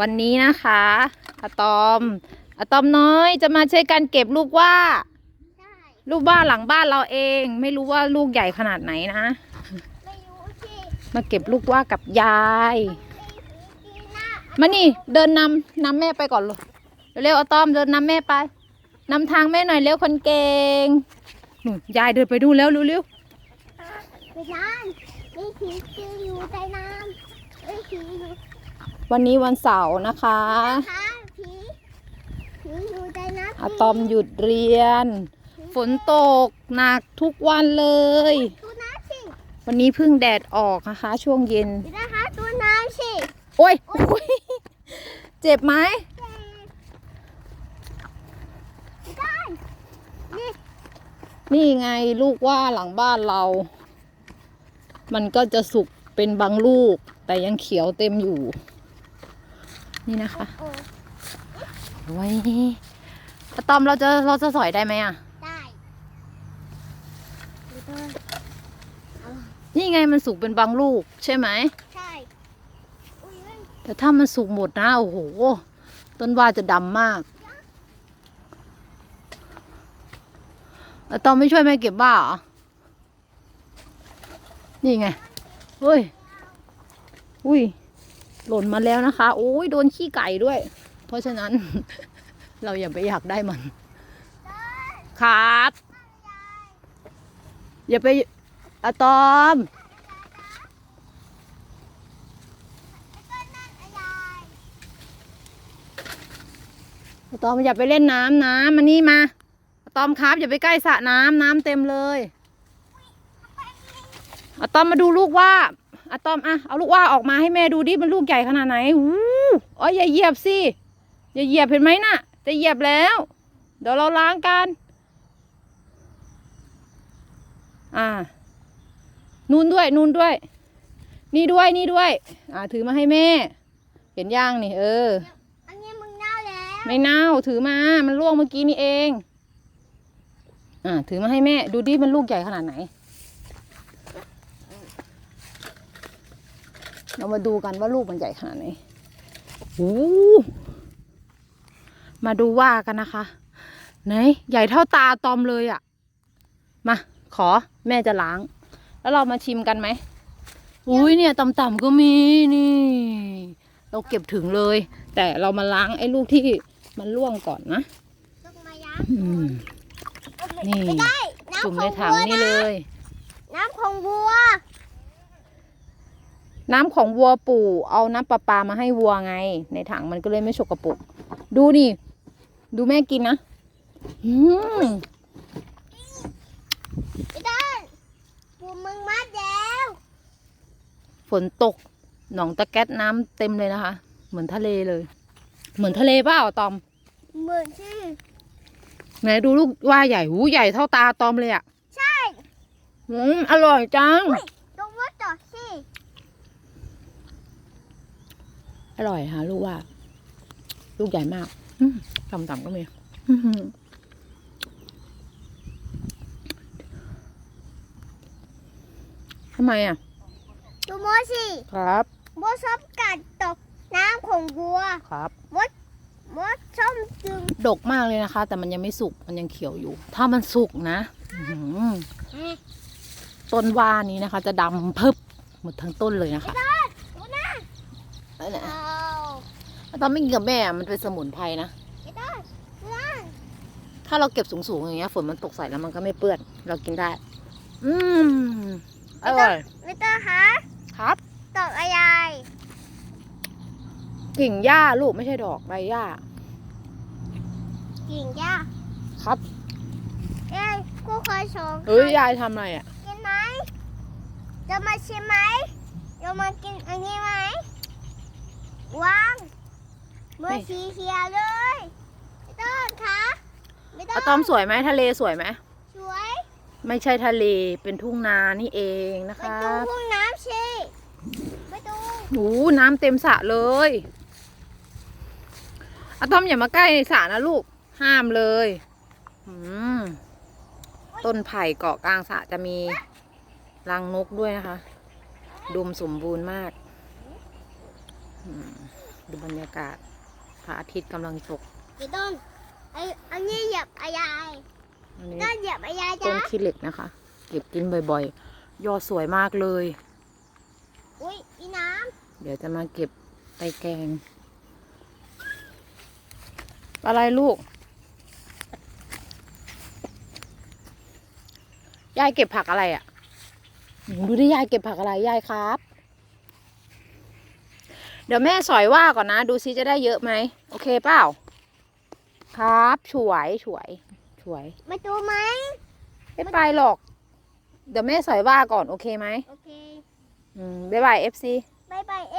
วันนี้นะคะอะตอมอะตอมน้อยจะมาช่วยกันเก็บลูกว่าได้ลูกว่าหลังบ้านเราเอง ไม่รู้ว่าลูกใหญ่ขนาดไหนนะไม่รู้สิมาเก็บลูกว่ากับยายมีมีหน้ามานี่เดินนำนำแม่ไปก่อนเลยเร็วๆอะตอมเดินนำแม่ไปนำทางแม่หน่อยเร็วคนเก่งนู่นยายเดินไปดูแล้วเร็วไปน้ำมีผีคืออยู่ใต้น้ำเอ้ยผีอยู่ๆ วันนี้วันเสาร์นะคะนะคะผีผีอยู่ใต้น้ำอะตอมหยุดเรียน ฝนตกหนักทุกวันเลย ตัวน้ำสิวันนี้เพิ่งแดดออกนะคะ ช่วงเย็น ดูนะคะตัวน้ำสิโอ้ยโอ้ยเจ็บไหมเจ๊ไม่ได้นี่นี่ไงลูกว่าหลังบ้านเรา มันก็จะสุกเป็นบางลูก แต่ยังเขียวเต็มอยู่ นี่นะคะโอ้โอ้ยอะตอมเราจะเราจะสอยได้ไหมอะ ได้ดูตัวนี่ไงมันสุกเป็นบางลูกใช่ไหมใช่อุ้ยเอ้ยแต่ถ้ามันสุกหมดนะโอ้โห ต้นว่าจะดำมากอะตอมไม่ช่วยแม่เก็บบ้าเหรอ นี่ไงเฮ้ย อุ้ย หล่นมาแล้วนะคะ โอ้ยโดนขี้ไก่ด้วย เพราะฉะนั้น เราอย่าไปอยากได้มันครับ อย่าไปอะตอมอะตอมอย่าไปเล่นน้ำนะมานี่มาอะตอมครับ อย่าไปใกล้สระน้ำน้ำเต็มเลยอะตอมมาดูลูกว่า อะตอมอะเอาลูกว่าออกมาให้แม่ดูดิมันลูกใหญ่ขนาดไหนอู้อ๋ออย่าเหยียบสิอย่าเหยียบเห็นไหมน่ะ จะเหยียบแล้ว เดี๋ยวเราล้างกัน อ่านู่นด้วยนู่นด้วย นี่ด้วยนี่ด้วย อ่า ถือมาให้แม่ เห็นย่างนี่ เออ อันนี้มึงเน่าแล้วไม่เน่าถือมา มันล่วงเมื่อกี้นี่เอง อ่า ถือมาให้แม่ ดูดิมันลูกใหญ่ขนาดไหน เรามาดูกันว่าลูกมันใหญ่ขนาดไหนโอ้มาดูว่ากันนะคะ ไหน ใหญ่เท่าตาตอมเลยอะ่ะ มา ขอแม่จะล้าง แล้วเรามาชิมกันไหมอุ้ยเนี่ยต่ำๆก็มีนี่ เราเก็บถึงเลย แต่เรามาล้างไอ้ลูกที่มันร่วงก่อนนะต้องมาย้างอืมนี่ไม่ได้จุ่มน้ำขในองถังวัวนี่นะเลย น้ำของวัว น้ำของวัวปู่เอาน้ำประปามาให้วัวไง ในถังมันก็เลยไม่ฉกปรกดูนี่ ดูแม่กินนะอืมไม่ได้ปูมึงมาแล้วฝนตก หนองตะแก๊สน้ำเต็มเลยนะคะ เหมือนทะเลเลย เหมือนทะเลเปล่าตอม เหมือนที่ไหนดูลูกว่าใหญ่หูใหญ่เท่าตาตอมเลยอะ่ะใช่อืมอร่อยจัง ตรงว่าต่อสิ อร่อยค่ะลูกว่า ลูกใหญ่มากอืมต่ำๆก็มีอื้อหือทำไมอะดูโมสิครับโมชอบกัดตกน้ำของวัวครับโมชอบจึงดกมากเลยนะคะ แต่มันยังไม่สุกมันยังเขียวอยู่ ถ้ามันสุกนะอื้อหือต้นว่านี้นะคะ จะดำเพิบหมดทั้งต้นเลยนะคะดูนะ นั่นแหละเอาตอนไม่กินกับแม่อะมันเป็นสมุนไพรนะ ไม่ได้ดูนะถ้าเราเก็บสูงๆอย่างเงี้ยฝนมันตกใส่แล้วมันก็ไม่เปื้อน เรากินได้ อืมอร่อยไม่ต้องหาครับ ตอกอะไรกิ่งหญ้าลูกไม่ใช่ดอกใบหญ้า กิ่งย่าครับเอ้ยกูเคยชงเฮ้ยยายทำอะไรอะ กินไหมจะมาชิมไหมจะมากินอันนี้ไหมวาง มือสีเขียวเลยไม่ต้องค่ะไม่ต้ออะงตอมสวยไหมทะเลสวยไหมสวยไม่ใช่ทะเลเป็นทุ่งนานี่เองนะคไม่รัต้องบพุ่งน้ำสิไม่ต้องหูน้ำเต็มสระเลยอะตอมอย่ามาใกล้สระนะลูกห้ามเลยอืมต้นไผ่เกาะกลางสระจะมีรังนกด้วยนะคะดุมสมบูรณ์มากอืมดูบรรยากาศ พระอาทิตย์กำลังตกพี่ต้นไออันนี้เหยียบอายายอันนี้ต้นเหยียบอายายต้จ้ะนขี้เหล็กนะคะ เก็บกินบ่อยๆ ยอดสวยมากเลย อุ้ยอีน้เดี๋ยวจะมาเก็บไปแกง อะไรลูก ยายเก็บผักอะไรอะ่ะหนูดูดิยายเก็บผักอะไรยายครับ เดี๋ยวแม่สอยว่าก่อนนะ ดูซิจะได้เยอะไหม โอเคเปล่า ครับฉวยฉวยฉวยำมาดูไหมไม่ไปหรอก เดี๋ยวแม่สอยว่าก่อน โอเคไหมโอเค อืมบ๊ายบายเอฟซี บายบายเอ